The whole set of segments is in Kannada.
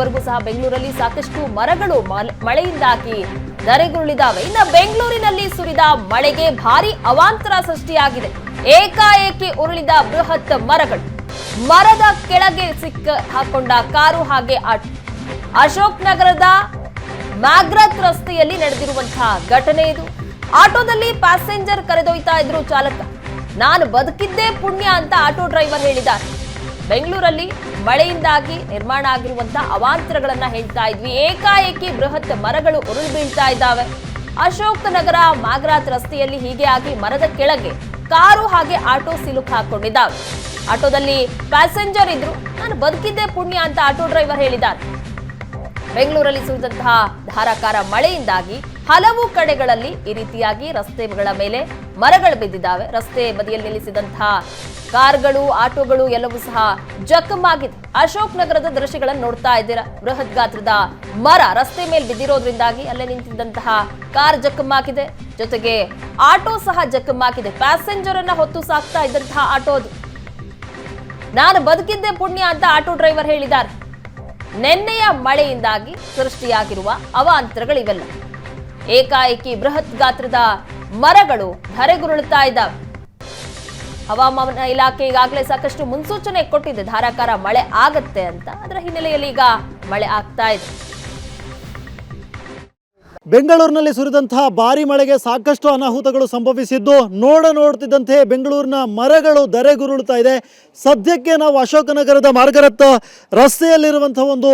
ಇದುವರೆಗೂ ಸಹ ಬೆಂಗಳೂರಲ್ಲಿ ಸಾಕಷ್ಟು ಮರಗಳು ಮಳೆಯಿಂದಾಗಿ ಧರೆಗುರುಳಿದಾವೆ. ಇನ್ನು ಬೆಂಗಳೂರಿನಲ್ಲಿ ಸುರಿದ ಮಳೆಗೆ ಭಾರಿ ಅವಾಂತರ ಸೃಷ್ಟಿಯಾಗಿದೆ. ಏಕಾಏಕಿ ಉರುಳಿದ ಬೃಹತ್ ಮರಗಳು. ಮರದ ಕೆಳಗೆ ಸಿಕ್ಕ ಹಾಕೊಂಡ ಕಾರು ಹಾಗೆ ಆಟೋ ಅಶೋಕ್ ನಗರದ ಮ್ಯಾಗ್ರತ್ ರಸ್ತೆಯಲ್ಲಿ ನಡೆದಿರುವಂತಹ ಘಟನೆ ಇದು. ಆಟೋದಲ್ಲಿ ಪ್ಯಾಸೆಂಜರ್ ಕರೆದೊಯ್ತಾ ಇದ್ರು ಚಾಲಕ. ನಾನು ಬದುಕಿದ್ದೇ ಪುಣ್ಯ ಅಂತ ಆಟೋ ಡ್ರೈವರ್ ಹೇಳಿದ್ದಾರೆ. ಬೆಂಗಳೂರಲ್ಲಿ ಮಳೆಯಿಂದಾಗಿ ನಿರ್ಮಾಣ ಆಗಿರುವಂತಹ ಅವಾಂತರಗಳನ್ನ ಹೇಳ್ತಾ ಇದ್ವಿ. ಏಕಾಏಕಿ ಬೃಹತ್ ಮರಗಳು ಉರುಳು ಬೀಳ್ತಾ ಇದ್ದಾವೆ. ಅಶೋಕ್ ನಗರ ಮಾಗ್ರಾತ್ ರಸ್ತೆಯಲ್ಲಿ ಹೀಗೆ ಆಗಿ ಮರದ ಕೆಳಗೆ ಕಾರು ಹಾಗೆ ಆಟೋ ಸಿಲುಕು ಹಾಕೊಂಡಿದ್ದಾವೆ. ಆಟೋದಲ್ಲಿ ಪ್ಯಾಸೆಂಜರ್ ಇದ್ರು. ನಾನು ಬದುಕಿದ್ದೆ ಪುಣ್ಯ ಅಂತ ಆಟೋ ಡ್ರೈವರ್ ಹೇಳಿದ್ದಾರೆ. ಬೆಂಗಳೂರಲ್ಲಿ ಸುರಿದಂತಹ ಧಾರಾಕಾರ ಮಳೆಯಿಂದಾಗಿ ಹಲವು ಕಡೆಗಳಲ್ಲಿ ಈ ರೀತಿಯಾಗಿ ರಸ್ತೆಗಳ ಮೇಲೆ ಮರಗಳು ಬಿದ್ದಿದ್ದಾವೆ. ರಸ್ತೆ ಬದಿಯಲ್ಲಿ ನಿಲ್ಲಿಸಿದಂತಹ ಕಾರ್ಗಳು, ಆಟೋಗಳು ಎಲ್ಲವೂ ಸಹ ಜಖಮಾಗಿದೆ. ಅಶೋಕ್ ನಗರದ ದೃಶ್ಯಗಳನ್ನು ನೋಡ್ತಾ ಇದ್ದೀರಾ? ಬೃಹತ್ ಗಾತ್ರದ ಮರ ರಸ್ತೆ ಮೇಲೆ ಬಿದ್ದಿರೋದ್ರಿಂದಾಗಿ ಅಲ್ಲೇ ನಿಂತಿದ್ದಂತಹ ಕಾರ್ ಜಖಮಾಗಿದೆ. ಜೊತೆಗೆ ಆಟೋ ಸಹ ಜಖಮಾಗಿದೆ. ಪ್ಯಾಸೆಂಜರ್ ಅನ್ನ ಹೊತ್ತು ಸಾಕ್ತಾ ಇದ್ದಂತಹ ಆಟೋ ಅದು. ನಾನು ಬದುಕಿದ್ದೆ ಪುಣ್ಯ ಅಂತ ಆಟೋ ಡ್ರೈವರ್ ಹೇಳಿದ್ದಾರೆ. ನಿನ್ನೆಯ ಮಳೆಯಿಂದಾಗಿ ಸೃಷ್ಟಿಯಾಗಿರುವ ಅವಾಂತರಗಳಿವೆಲ್ಲ. ಏಕಾಏಕಿ ಬೃಹತ್ ಗಾತ್ರದ ಮರಗಳು ಧರೆಗುರುಳುತ್ತಾ ಇದ್ದಾವೆ. ಹವಾಮಾನ ಇಲಾಖೆ ಈಗಾಗಲೇ ಸಾಕಷ್ಟು ಮುನ್ಸೂಚನೆ ಕೊಟ್ಟಿದೆ. ಧಾರಾಕಾರ ಮಳೆ ಆಗತ್ತೆ ಅಂತ. ಅದರ ಹಿನ್ನೆಲೆಯಲ್ಲಿ ಈಗ ಮಳೆ ಆಗ್ತಾ ಇದೆ. ಬೆಂಗಳೂರಿನಲ್ಲಿ ಸುರಿದಂತಹ ಭಾರಿ ಮಳೆಗೆ ಸಾಕಷ್ಟು ಅನಾಹುತಗಳು ಸಂಭವಿಸಿದ್ದು ನೋಡ ನೋಡ್ತಿದ್ದಂತೆ ಬೆಂಗಳೂರಿನ ಮರಗಳು ದರೆಗುರುಳುತ್ತಾ ಇದೆ. ಸದ್ಯಕ್ಕೆ ನಾವು ಅಶೋಕನಗರದ ಮಾರ್ಗರತ್ತ ರಸ್ತೆಯಲ್ಲಿರುವಂತಹ ಒಂದು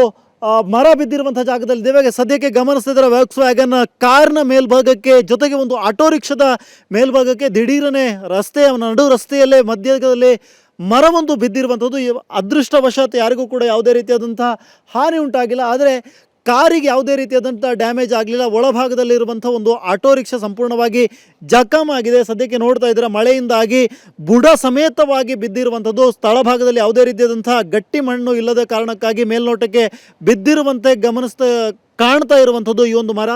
ಮರ ಬಿದ್ದಿರುವಂತಹ ಜಾಗದಲ್ಲಿದ್ದೇವೆ ಸದ್ಯಕ್ಕೆ ಗಮನಿಸ್ತಿದ್ರೆ ವ್ಯಾಕ್ಸ್ ವ್ಯಾಗನ್ ಕಾರ್ನ ಮೇಲ್ಭಾಗಕ್ಕೆ ಜೊತೆಗೆ ಒಂದು ಆಟೋ ರಿಕ್ಷಾದ ಮೇಲ್ಭಾಗಕ್ಕೆ ದಿಢೀರನೆ ರಸ್ತೆಯ ನಡು ರಸ್ತೆಯಲ್ಲೇ ಮಧ್ಯದಲ್ಲಿ ಮರವೊಂದು ಬಿದ್ದಿರುವಂಥದ್ದು. ಅದೃಷ್ಟವಶಾತ್ ಯಾರಿಗೂ ಕೂಡ ಯಾವುದೇ ರೀತಿಯಾದಂತಹ ಹಾನಿ ಉಂಟಾಗಿಲ್ಲ. ಆದರೆ ಕಾರಿಗೆ ಯಾವುದೇ ರೀತಿಯಾದಂಥ ಡ್ಯಾಮೇಜ್ ಆಗಲಿಲ್ಲ. ಒಳಭಾಗದಲ್ಲಿರುವಂಥ ಒಂದು ಆಟೋ ರಿಕ್ಷಾ ಸಂಪೂರ್ಣವಾಗಿ ಜಖಮ್ ಆಗಿದೆ. ಸದ್ಯಕ್ಕೆ ನೋಡ್ತಾ ಇದ್ದೀರಾ, ಮಳೆಯಿಂದಾಗಿ ಬುಡ ಸಮೇತವಾಗಿ ಬಿದ್ದಿರುವಂಥದ್ದು. ಸ್ಥಳ ಭಾಗದಲ್ಲಿ ಯಾವುದೇ ರೀತಿಯಾದಂಥ ಗಟ್ಟಿ ಮಣ್ಣು ಇಲ್ಲದ ಕಾರಣಕ್ಕಾಗಿ ಮೇಲ್ನೋಟಕ್ಕೆ ಬಿದ್ದಿರುವಂತೆ ಗಮನಿಸ್ತಾ ಕಾಣ್ತಾ ಇರುವಂಥದ್ದು ಈ ಒಂದು ಮರ.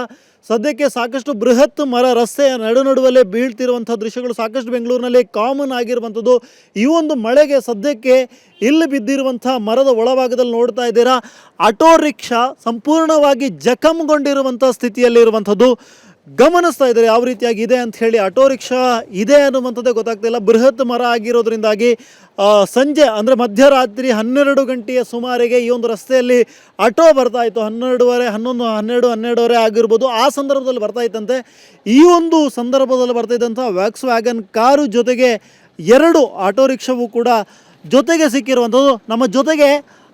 ಸದ್ಯಕ್ಕೆ ಸಾಕಷ್ಟು ಬೃಹತ್ ಮರ ರಸ್ತೆಯ ನಡು ನಡುವಲ್ಲೇ ಬೀಳ್ತಿರುವಂಥ ದೃಶ್ಯಗಳು. ಸಾಕಷ್ಟು ಬೆಂಗಳೂರಿನಲ್ಲಿ ಕಾಮನ್ ಆಗಿರುವಂಥದ್ದು. ಈ ಒಂದು ಮಳೆಗೆ ಸದ್ಯಕ್ಕೆ ಇಲ್ಲಿ ಬಿದ್ದಿರುವಂಥ ಮರದ ಒಳಭಾಗದಲ್ಲಿ ನೋಡ್ತಾ ಇದ್ದೀರಾ. ಆಟೋ ರಿಕ್ಷಾ ಸಂಪೂರ್ಣವಾಗಿ ಜಖಮ್ಗೊಂಡಿರುವಂಥ ಸ್ಥಿತಿಯಲ್ಲಿರುವಂಥದ್ದು. ಗಮನಿಸ್ತಾ ಇದ್ದಾರೆ, ಯಾವ ರೀತಿಯಾಗಿ ಇದೆ ಅಂತ ಹೇಳಿ ಆಟೋ ರಿಕ್ಷಾ ಇದೆ ಅನ್ನುವಂಥದ್ದೇ ಗೊತ್ತಾಗ್ತಿಲ್ಲ ಬೃಹತ್ ಮರ ಆಗಿರೋದ್ರಿಂದಾಗಿ ಸಂಜೆ ಅಂದರೆ ಮಧ್ಯರಾತ್ರಿ ಹನ್ನೆರಡು ಗಂಟೆಯ ಸುಮಾರಿಗೆ ಈ ಒಂದು ರಸ್ತೆಯಲ್ಲಿ ಆಟೋ ಬರ್ತಾ ಇತ್ತು. ಹನ್ನೆರಡುವರೆ, ಹನ್ನೊಂದು, ಹನ್ನೆರಡು, ಹನ್ನೆರಡುವರೆ ಆಗಿರ್ಬೋದು. ಆ ಸಂದರ್ಭದಲ್ಲಿ ಬರ್ತಾ ಇತ್ತಂತೆ. ಈ ಒಂದು ಸಂದರ್ಭದಲ್ಲಿ ಬರ್ತಾ ಇದ್ದಂಥ ವ್ಯಾಕ್ಸ್ ವ್ಯಾಗನ್ ಕಾರು ಜೊತೆಗೆ ಎರಡು ಆಟೋ ರಿಕ್ಷಾವು ಕೂಡ ಜೊತೆಗೆ ಸಿಕ್ಕಿರುವಂಥದ್ದು. ನಮ್ಮ ಜೊತೆಗೆ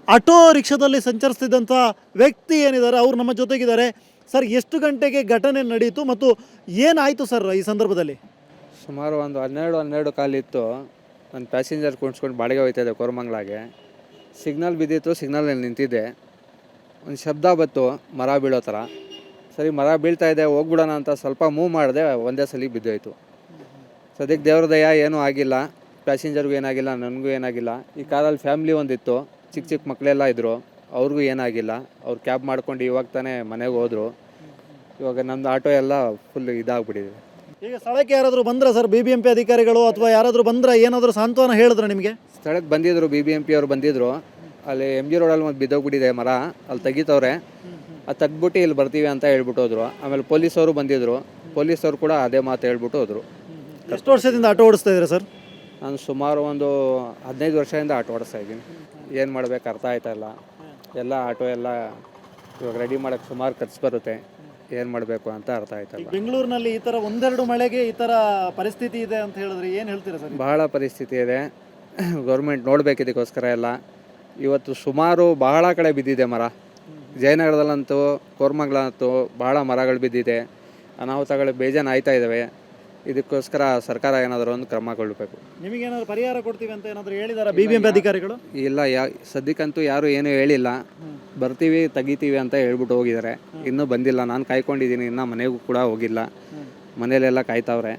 ಆಟೋ ರಿಕ್ಷಾದಲ್ಲಿ ಸಂಚರಿಸ್ತಿದ್ದಂಥ ವ್ಯಕ್ತಿ ಏನಿದ್ದಾರೆ, ಅವರು ನಮ್ಮ ಜೊತೆಗಿದ್ದಾರೆ. ಸರ್, ಎಷ್ಟು ಗಂಟೆಗೆ ಘಟನೆ ನಡೆಯಿತು ಮತ್ತು ಏನಾಯಿತು ಸರ್ ಈ ಸಂದರ್ಭದಲ್ಲಿ? ಸುಮಾರು ಒಂದು ಹನ್ನೆರಡು ಹನ್ನೆರಡು ಕಾಲಿತ್ತು. ನನ್ನ ಪ್ಯಾಸೆಂಜರ್ ಕುಣಿಸ್ಕೊಂಡು ಬಾಡಿಗೆ ಹೋಯ್ತಾಯಿದ್ದೆ ಕೋರಮಂಗ್ಲಾಗೆ. ಸಿಗ್ನಲ್ ಬಿದ್ದಿತ್ತು ಸಿಗ್ನಲಲ್ಲಿ ನಿಂತಿದ್ದೆ. ಒಂದು ಶಬ್ದ ಬತ್ತು ಮರ ಬೀಳೋ ಥರ. ಸರಿ, ಮರ ಬೀಳ್ತಾ ಇದೆ, ಹೋಗ್ಬಿಡೋಣ ಅಂತ ಸ್ವಲ್ಪ ಮೂವ್ ಮಾಡಿದೆ, ಒಂದೇ ಸಲ ಬಿದ್ದೋಯ್ತು. ಸದ್ಯಕ್ಕೆ ದೇವ್ರ ದಯ ಏನೂ ಆಗಿಲ್ಲ. ಪ್ಯಾಸೆಂಜರ್ಗೂ ಏನಾಗಿಲ್ಲ, ನನಗೂ ಏನಾಗಿಲ್ಲ. ಈ ಕಾರಲ್ಲಿ ಫ್ಯಾಮ್ಲಿ ಒಂದಿತ್ತು. ಚಿಕ್ಕ ಚಿಕ್ಕ ಮಕ್ಕಳೆಲ್ಲ ಇದ್ದರು ಅವ್ರಿಗೂ ಏನಾಗಿಲ್ಲ. ಅವ್ರು ಕ್ಯಾಬ್ ಮಾಡ್ಕೊಂಡು ಇವಾಗ ತಾನೇ ಮನೆಗೆ ಹೋದ್ರು. ಇವಾಗ ನಮ್ಮದು ಆಟೋ ಎಲ್ಲ ಫುಲ್ ಇದಾಗ್ಬಿಟ್ಟಿದೆ. ಈಗ ಸ್ಥಳಕ್ಕೆ ಯಾರಾದರೂ ಬಂದ್ರ sir? B B M P ಅಧಿಕಾರಿಗಳು ಅಥವಾ ಯಾರಾದರೂ ಬಂದ್ರ? ಏನಾದರೂ ಸಾಂತ್ವನ ಹೇಳಿದ್ರು ನಿಮಗೆ? ಸ್ಥಳಕ್ಕೆ ಬಂದಿದ್ರು ಬಿ ಬಿ ಎಂ ಪಿ ಅವ್ರು ಬಂದಿದ್ರು. ಅಲ್ಲಿ ಎಂ ಜಿ ರೋಡಲ್ಲಿ ಒಂದು ಬಿದ್ದೋಗ್ಬಿಟ್ಟಿದೆ ಮರ. ಅಲ್ಲಿ ತೆಗಿತವ್ರೆ. ಅದು ತೆಗ್ದ್ಬಿಟ್ಟು ಇಲ್ಲಿ ಬರ್ತೀವಿ ಅಂತ ಹೇಳ್ಬಿಟ್ಟು ಹೋದ್ರು. ಆಮೇಲೆ ಪೊಲೀಸವರು ಬಂದಿದ್ರು. ಪೊಲೀಸರು ಕೂಡ ಅದೇ ಮಾತು ಹೇಳ್ಬಿಟ್ಟು ಹೋದ್ರು. ಎಷ್ಟು ವರ್ಷದಿಂದ ಆಟೋ ಓಡಿಸ್ತಾ ಇದ್ದೀರಾ ಸರ್? ನಾನು ಸುಮಾರು ಒಂದು ಹದಿನೈದು ವರ್ಷದಿಂದ ಆಟೋ ಓಡಿಸ್ತಾ ಇದ್ದೀನಿ. ಏನು ಮಾಡ್ಬೇಕು ಅರ್ಥ ಆಯ್ತಾ ಇಲ್ಲ. ಎಲ್ಲ ಆಟೋ ಎಲ್ಲ ಇವಾಗ ರೆಡಿ ಮಾಡೋಕ್ಕೆ ಸುಮಾರು ಖರ್ಚು ಬರುತ್ತೆ. ಏನು ಮಾಡಬೇಕು ಅಂತ ಅರ್ಥ ಆಯ್ತಲ್ಲ ಬೆಂಗಳೂರಿನಲ್ಲಿ ಈ ಥರ ಒಂದೆರಡು ಮಳೆಗೆ ಈ ಥರ ಪರಿಸ್ಥಿತಿ ಇದೆ ಅಂತ ಹೇಳಿದ್ರೆ ಏನು ಹೇಳ್ತೀರಾ ಸರ್? ಬಹಳ ಪರಿಸ್ಥಿತಿ ಇದೆ. ಗೌರ್ಮೆಂಟ್ ನೋಡ್ಬೇಕು ಇದಕ್ಕೋಸ್ಕರ ಎಲ್ಲ. ಇವತ್ತು ಸುಮಾರು ಬಹಳ ಕಡೆ ಬಿದ್ದಿದೆ ಮರ. ಜಯನಗರದಲ್ಲಂತೂ ಕೋರ್ಮಂಗ್ಲಂತೂ ಬಹಳ ಮರಗಳು ಬಿದ್ದಿದೆ. ಅನಾಹುತಗಳು ಬೇಜಾನ್ ಆಯ್ತಾ ಇದ್ದಾವೆ ಇದಕ್ಕೋಸ್ಕರ ಸರ್ಕಾರ ಏನಾದರೂ ಒಂದು ಕ್ರಮ ಕೊಡಬೇಕು. ನಿಮಗೇನಾದ್ರು ಪರಿಹಾರ ಕೊಡ್ತೀವಿ ಅಂತ ಏನಾದರೂ ಹೇಳಿದಾರ ಬಿ ಬಿ ಎಂ ಪಿ ಅಧಿಕಾರಿಗಳು? ಇಲ್ಲ ಯಾ ಸದ್ಯಕ್ಕಂತೂ ಯಾರು ಏನೂ ಹೇಳಿಲ್ಲ. ಬರ್ತೀವಿ ತೆಗಿತೀವಿ ಅಂತ ಹೇಳ್ಬಿಟ್ಟು ಹೋಗಿದ್ದಾರೆ ಇನ್ನೂ ಬಂದಿಲ್ಲ. ನಾನು ಕಾಯ್ಕೊಂಡಿದ್ದೀನಿ ಇನ್ನೂ ಮನೆಗೂ ಕೂಡ ಹೋಗಿಲ್ಲ. ಮನೇಲೆಲ್ಲ ಕಾಯ್ತಾವ್ರೆ.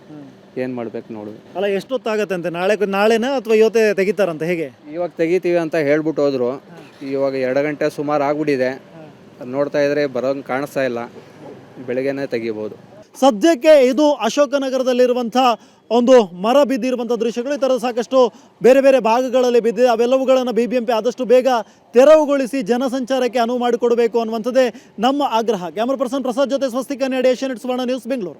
ಏನು ಮಾಡ್ಬೇಕು ನೋಡು. ಅಲ್ಲ ಎಷ್ಟೊತ್ತಾಗತ್ತೆ ಅಂತೆ? ನಾಳೆ ನಾಳೆನೇ ಅಥವಾ ಇವತ್ತೇ ತೆಗಿತಾರಂತ? ಹೇಗೆ? ಇವಾಗ ತೆಗಿತೀವಿ ಅಂತ ಹೇಳ್ಬಿಟ್ಟು ಹೋದ್ರು. ಇವಾಗ ಎರಡು ಗಂಟೆ ಸುಮಾರು ಆಗ್ಬಿಟ್ಟಿದೆ. ನೋಡ್ತಾ ಇದ್ರೆ ಬರೋಂಗೆ ಕಾಣಿಸ್ತಾ ಇಲ್ಲ. ಬೆಳಗ್ಗೆನೇ ತೆಗಿಬೋದು. ಸದ್ಯಕ್ಕೆ ಇದು ಅಶೋಕನಗರದಲ್ಲಿರುವಂಥ ಒಂದು ಮರ ಬಿದ್ದಿರುವಂಥ ದೃಶ್ಯಗಳು. ಈ ಥರದ ಸಾಕಷ್ಟು ಬೇರೆ ಬೇರೆ ಭಾಗಗಳಲ್ಲಿ ಬಿದ್ದಿದೆ. ಅವೆಲ್ಲವುಗಳನ್ನು ಬಿ ಬಿ ಎಂ ಪಿ ಆದಷ್ಟು ಬೇಗ ತೆರವುಗೊಳಿಸಿ ಜನಸಂಚಾರಕ್ಕೆ ಅನುವು ಮಾಡಿಕೊಡಬೇಕು ಅನ್ನುವಂಥದ್ದೇ ನಮ್ಮ ಆಗ್ರಹ. ಕ್ಯಾಮರಾ ಪರ್ಸನ್ ಪ್ರಸಾದ್ ಜೊತೆ ಸ್ವಸ್ತಿಕ ನೇಡಿ ಏಷ್ಯಾನೆಟ್ ಸುವರ್ಣ ವರ್ಣ news, Bengaluru.